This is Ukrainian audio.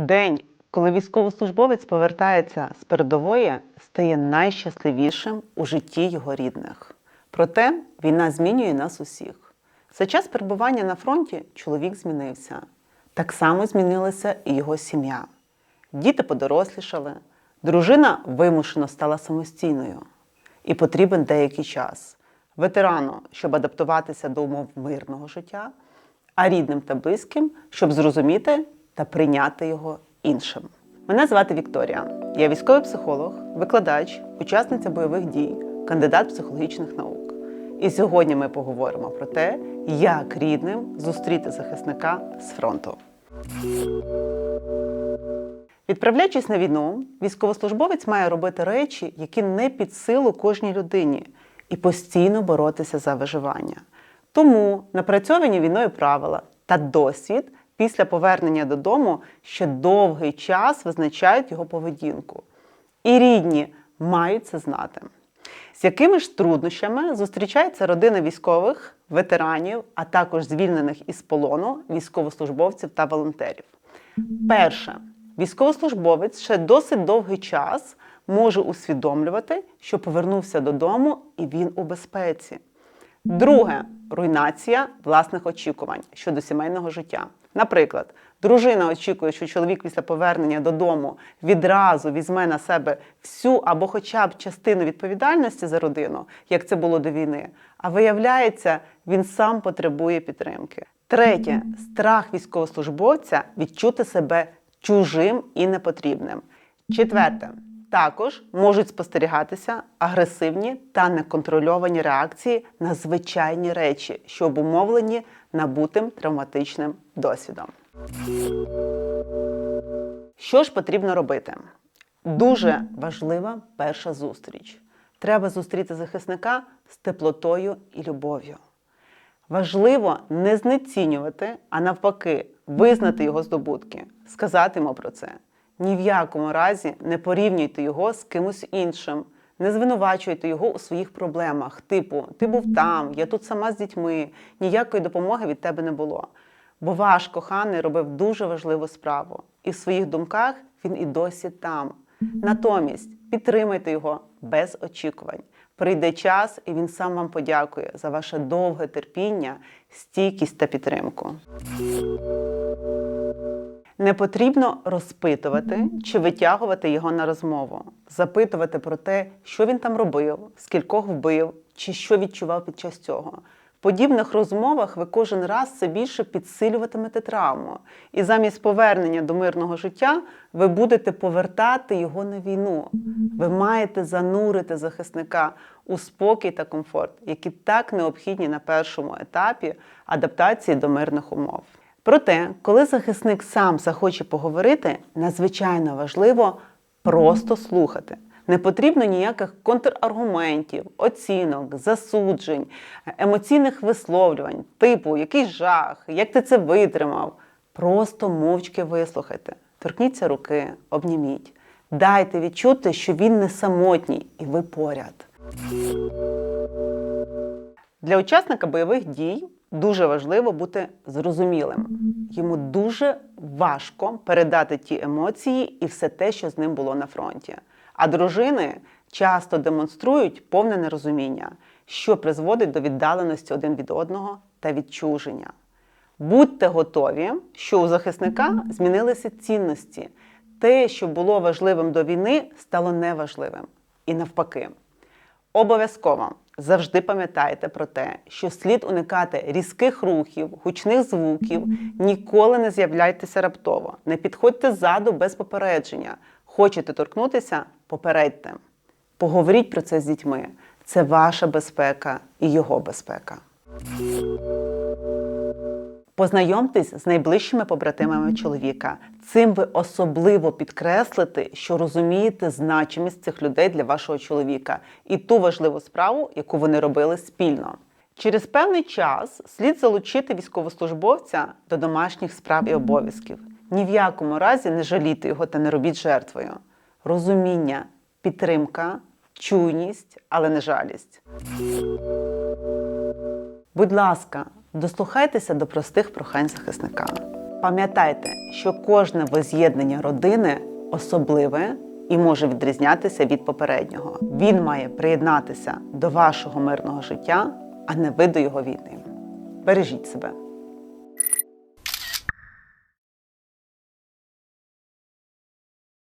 День, коли військовослужбовець повертається з передової, стає найщасливішим у житті його рідних. Проте війна змінює нас усіх. За час перебування на фронті чоловік змінився. Так само змінилася і його сім'я. Діти подорослішали, дружина вимушено стала самостійною. І потрібен деякий час ветерану, щоб адаптуватися до умов мирного життя, а рідним та близьким, щоб зрозуміти та прийняти його іншим. Мене звати Вікторія. Я військовий психолог, викладач, учасниця бойових дій, кандидат психологічних наук. І сьогодні ми поговоримо про те, як рідним зустріти захисника з фронту. Відправляючись на війну, військовослужбовець має робити речі, які не під силу кожній людині, і постійно боротися за виживання. Тому напрацьовані війною правила та досвід після повернення додому ще довгий час визначають його поведінку. І рідні мають це знати. З якими ж труднощами зустрічається родина військових, ветеранів, а також звільнених із полону військовослужбовців та волонтерів? Перше, військовослужбовець ще досить довгий час може усвідомлювати, що повернувся додому і він у безпеці. Друге руйнація власних очікувань щодо сімейного життя. Наприклад, дружина очікує, що чоловік після повернення додому відразу візьме на себе всю або хоча б частину відповідальності за родину, як це було до війни. А виявляється, він сам потребує підтримки. Третє страх військовослужбовця відчути себе чужим і непотрібним. Четверте. Також можуть спостерігатися агресивні та неконтрольовані реакції на звичайні речі, що обумовлені набутим травматичним досвідом. Що ж потрібно робити? Дуже важлива перша зустріч. Треба зустріти захисника з теплотою і любов'ю. Важливо не знецінювати, а навпаки, визнати його здобутки, сказати йому про це. Ні в якому разі не порівнюйте його з кимось іншим, не звинувачуйте його у своїх проблемах, типу Ти був там, я тут сама з дітьми, ніякої допомоги від тебе не було. Бо ваш коханий робив дуже важливу справу, і в своїх думках він і досі там. Натомість підтримайте його без очікувань. Прийде час, і він сам вам подякує за ваше довге терпіння, стійкість та підтримку. Не потрібно розпитувати чи витягувати його на розмову, запитувати про те, що він там робив, скількох вбив, чи що відчував під час цього. В подібних розмовах ви кожен раз все більше підсилюватимете травму, і замість повернення до мирного життя ви будете повертати його на війну. Ви маєте занурити захисника у спокій та комфорт, які так необхідні на першому етапі адаптації до мирних умов. Проте, коли захисник сам захоче поговорити, надзвичайно важливо просто слухати. Не потрібно ніяких контраргументів, оцінок, засуджень, емоційних висловлювань, типу який жах, як ти це витримав. Просто мовчки вислухайте, торкніться руки, обніміть. Дайте відчути, що він не самотній і ви поряд. Для учасника бойових дій дуже важливо бути зрозумілим. Йому дуже важко передати ті емоції і все те, що з ним було на фронті. А дружини часто демонструють повне нерозуміння, що призводить до віддаленості один від одного та відчуження. Будьте готові, що у захисника змінилися цінності. Те, що було важливим до війни, стало неважливим. І навпаки. Обов'язково завжди пам'ятайте про те, що слід уникати різких рухів, гучних звуків, ніколи не з'являйтеся раптово, не підходьте ззаду без попередження. Хочете торкнутися попередьте. Поговоріть про це з дітьми. Це ваша безпека і його безпека. Познайомтесь з найближчими побратимами чоловіка. Цим ви особливо підкреслите, що розумієте значимість цих людей для вашого чоловіка і ту важливу справу, яку вони робили спільно. Через певний час слід залучити військовослужбовця до домашніх справ і обов'язків. Ні в якому разі не жалійте його та не робіть жертвою. Розуміння, підтримка, чуйність, але не жалість. Будь ласка, дослухайтеся до простих прохань захисника. Пам'ятайте, що кожне воз'єднання родини особливе і може відрізнятися від попереднього. Він має приєднатися до вашого мирного життя, а не ви до його війни. Бережіть себе.